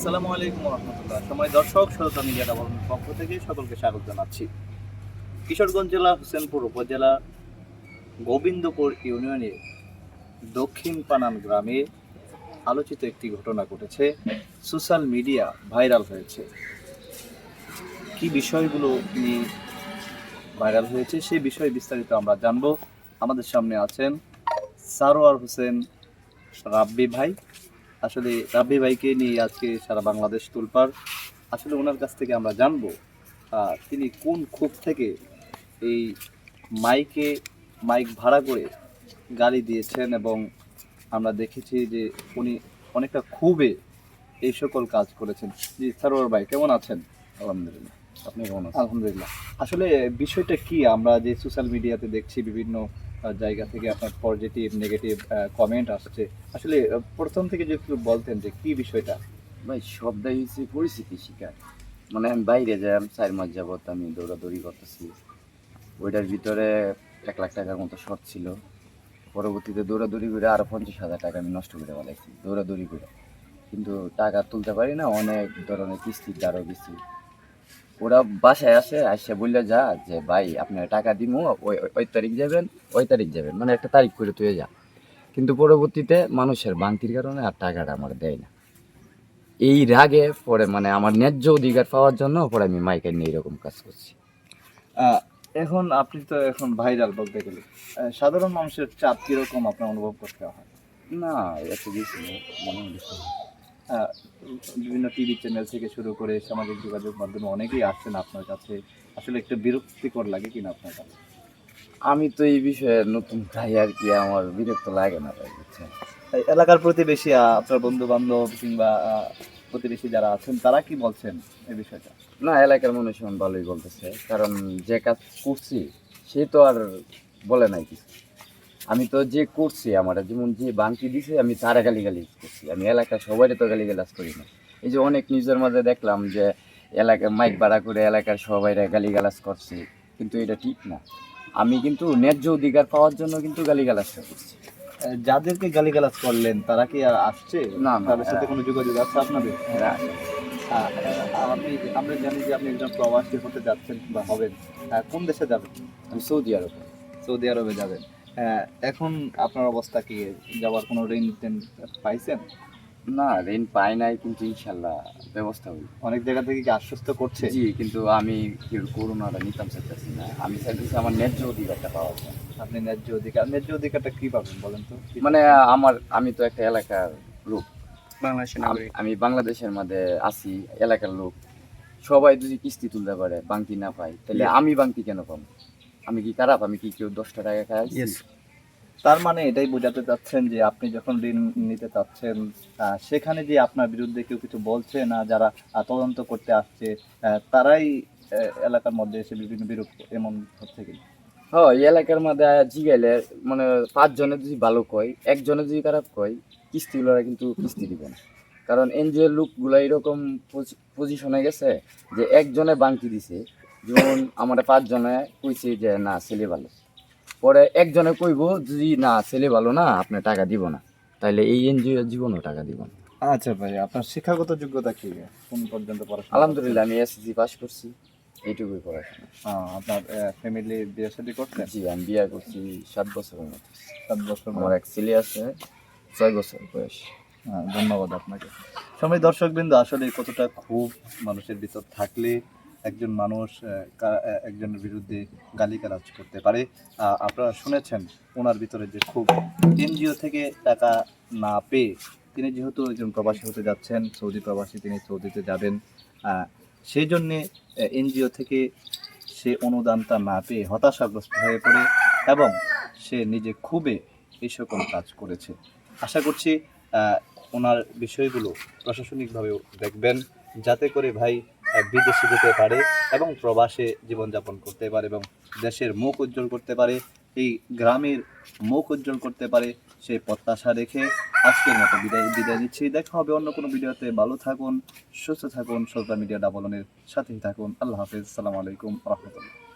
আসসালামু আলাইকুম রহমতুল্লাহ। সময় দর্শক শ্রোতা মিডিয়া ডাবলের পক্ষ থেকে সকলকে স্বাগত জানাচ্ছি। কিশোরগঞ্জ জেলা, হোসেনপুর উপজেলা, গোবিন্দপুর ইউনিয়নের দক্ষিণ পানান গ্রামে আলোচিত একটি ঘটনা ঘটেছে। সোশ্যাল মিডিয়া ভাইরাল হয়েছে। কি বিষয়গুলো নিয়ে ভাইরাল হয়েছে সেই বিষয়ে বিস্তারিত আমরা জানব। আমাদের সামনে আছেন সারোয়ার হোসেন রাব্বি ভাই। আসলে রাব্বি ভাইকে নিয়ে আজকে সারা বাংলাদেশ তুলপার। আসলে ওনার কাছ থেকে আমরা জানব তিনি কোন ক্ষোভ থেকে এই মাইকে মাইক ভাড়া করে গালি দিয়েছেন এবং আমরা দেখেছি যে উনি অনেকটা ক্ষোভে এই সকল কাজ করেছেন। জি সারোয়ার ভাই কেমন আছেন? আলহামদুলিল্লাহ। আপনি কেমন আছেন? আলহামদুলিল্লাহ। আসলে বিষয়টা কি? আমরা যে সোশ্যাল মিডিয়াতে দেখছি বিভিন্ন জায়গা থেকে আপনার পজিটিভ নেগেটিভ কমেন্ট আসছে। আসলে প্রথম থেকে যে একটু বলতেন যে কি বিষয়টা? ভাই সবটাই হচ্ছে পরিস্থিতি শিকার। মানে আমি বাইরে যাই চার মাস যাবত আমি দৌড়াদৌড়ি করতেছি। ওইটার ভিতরে এক লাখ টাকার মতো শর্ট ছিল। পরবর্তীতে দৌড়াদৌড়ি করে আরও পঞ্চাশ হাজার টাকা আমি নষ্ট করে ফেলাইছি, দৌড়াদৌড়ি করে। কিন্তু টাকা তুলতে পারি না, অনেক ধরনের কিস্তি আরও কিস্তি ওরা বাসায় আসে আসে বললে যা যে ভাই আপনার টাকা দিব ওই ওই- তারিখ যাবেন ওই তারিখ যাবেন মানে একটা তারিখ করে তুই যা। কিন্তু পরবর্তীতে মানুষের বান্তির কারণে আর টাকাটা আমার দেয় না। এই রাগে পরে মানে আমার ন্যায্য অধিকার পাওয়ার জন্য পরে আমি মাইকে নিয়ে এরকম কাজ করছি। এখন আপনি তো এখন ভাইরাল বলতে গেলে। সাধারণ মানুষের চাপ কীরকম আপনার অনুভব করতে হয়? না এত বেশি মনে আহ, বিভিন্ন টিভি চ্যানেল থেকে শুরু করে সামাজিক যোগাযোগ মাধ্যমে অনেকেই আসছেন আপনার কাছে। আসলে একটু বিরক্তিকর লাগে কিনা আপনার কাছে? আমি তো এই বিষয়ে নতুন তাই আর কি আমার বিরক্ত লাগে না তাই বুঝছেন? এলাকার প্রতিবেশী আপনার বন্ধু বান্ধব কিংবা প্রতিবেশী যারা আছেন তারা কি বলছেন এই বিষয়টা? না এলাকার মানুষজন ভালোই বলতেছে কারণ যে কাজ করছি সে তো আর বলে নাই কিছু। আমি তো যে করছি আমার যেমন যে বাংকি দিছে আমি তারা গালি গালি করছি। আমি এলাকার সবাই তো গালি গালাজ করি না। এই যে অনেক নিউজের মাঝে দেখলাম যে এলাকায় মাইক ভাড়া করে এলাকার সবাই গালি গালাজ করছে কিন্তু এটা ঠিক না। আমি কিন্তু ন্যায্য অধিকার পাওয়ার জন্য কিন্তু গালি গালাজটা করছি যাদেরকে গালিগালাজ করলেন তারা কি আর আসছে? না, তাদের সাথে কোনো যোগাযোগ আছে আপনাদের? আপনি আমরা জানি যে আপনি একজন প্রবাসী হতে যাচ্ছেন বা হবেন। কোন দেশে যাবেন? আমি সৌদি আরব। সৌদি আরবে যাবেন। এখন আপনার অবস্থা কি? যাওয়ার কোনো ঋণ টেন পাইছেন? না ঋণ পাই নাই কিন্তু ইনশাল্লাহ ব্যবস্থা হইব অনেক জায়গা থেকে কি আশ্বস্ত করছে? জি কিন্তু আমি করোনাটা নিতাম চাইতেছি না। আমি চাইতেছি আমার ন্যায্য অধিকারটা পাওয়া যায় আপনি ন্যায্য অধিকার ন্যায্য অধিকারটা কি পাবেন বলেন তো? মানে আমার আমি তো একটা এলাকার লোক। বাংলাদেশের আমি- আমি বাংলাদেশের মধ্যে আছি এলাকার লোক। সবাই যদি কিস্তি তুলতে পারে বাংতি না পাই তাহলে আমি বাংতি কেন পাবো? আমি কি খারাপ? আমি কি কেউ দশটা টাকা খাই তার মানে এটাই বোঝাতে চাচ্ছেন যে আপনি যখন ঋণ নিতে চাচ্ছেন সেখানে যে আপনার বিরুদ্ধে কেউ কিছু বলছে না যারা তদন্ত করতে আসছে তারাই এলাকার মধ্যে এসে বিভিন্ন বিরূপ এমন হচ্ছে কি হ্যাঁ এই এলাকার মধ্যে জিগাইলে মানে পাঁচজনে যদি ভালো কয় একজনে যদি খারাপ কয় কিস্তিগুলোরা কিন্তু কিস্তি দিবে না। কারণ এনজিও লোকগুলো এরকম পজিশনে গেছে যে একজনে বাংকি দিছে যেমন আমার পাঁচজনে কইছে যে না ছেলে ভালো। পরে একজনে কইব যদি না ছেলে ভালো না আপনি টাকা দিব না। তাইলে এই এনজিও জীবনও টাকা দিব না। আচ্ছা ভাই আপনার শিক্ষাগত যোগ্যতা কি? কোন পর্যন্ত পড়াশোনা? আলহামদুলিল্লাহ আমি এসএসসি পাস করছি। এইটুকুই পড়াশোনা। আপনার ফ্যামিলি বিয়ে শাদী করছেন? জি আমি বিয়ে করছি সাত বছরের মতো। সাত বছর আমার এক ছেলে আছে ছয় বছর বয়স। হ্যাঁ, ধন্যবাদ আপনাকে। সময় দর্শক বিন্দু আসলে কতটা খুব মানুষের ভিতর থাকলে একজন মানুষ একজনের বিরুদ্ধে গালিগালাজ করতে পারে। আপনারা শুনেছেন ওনার ভিতরে যে খুব এনজিও থেকে টাকা না পেয়ে তিনি যেহেতু একজন প্রবাসী হতে যাচ্ছেন, সৌদি প্রবাসী, তিনি সৌদিতে যাবেন। সেই জন্যে এনজিও থেকে সে অনুদানটা না পেয়ে হতাশাগ্রস্ত হয়ে পড়ে এবং সে নিজে খুবই এই সকল কাজ করেছে। আশা করছি ওনার বিষয়গুলো প্রশাসনিকভাবেও দেখবেন। যাতে করে ভাই বিদেশে যেতে পারে এবং প্রবাসে জীবনযাপন করতে পারে এবং দেশের মুখ উজ্জ্বল করতে পারে, এই গ্রামের মুখ উজ্জ্বল করতে পারে, সে প্রত্যাশা রেখে আজকের মতো বিদায় বিদায় নিচ্ছি। দেখা হবে অন্য কোনো ভিডিওতে। ভালো থাকুন, সুস্থ থাকুন। সোশ্যাল মিডিয়া ডাবলনের সাথেই থাকুন। আল্লাহ হাফিজ। সালাম আলাইকুম রহমতুল্লাহ।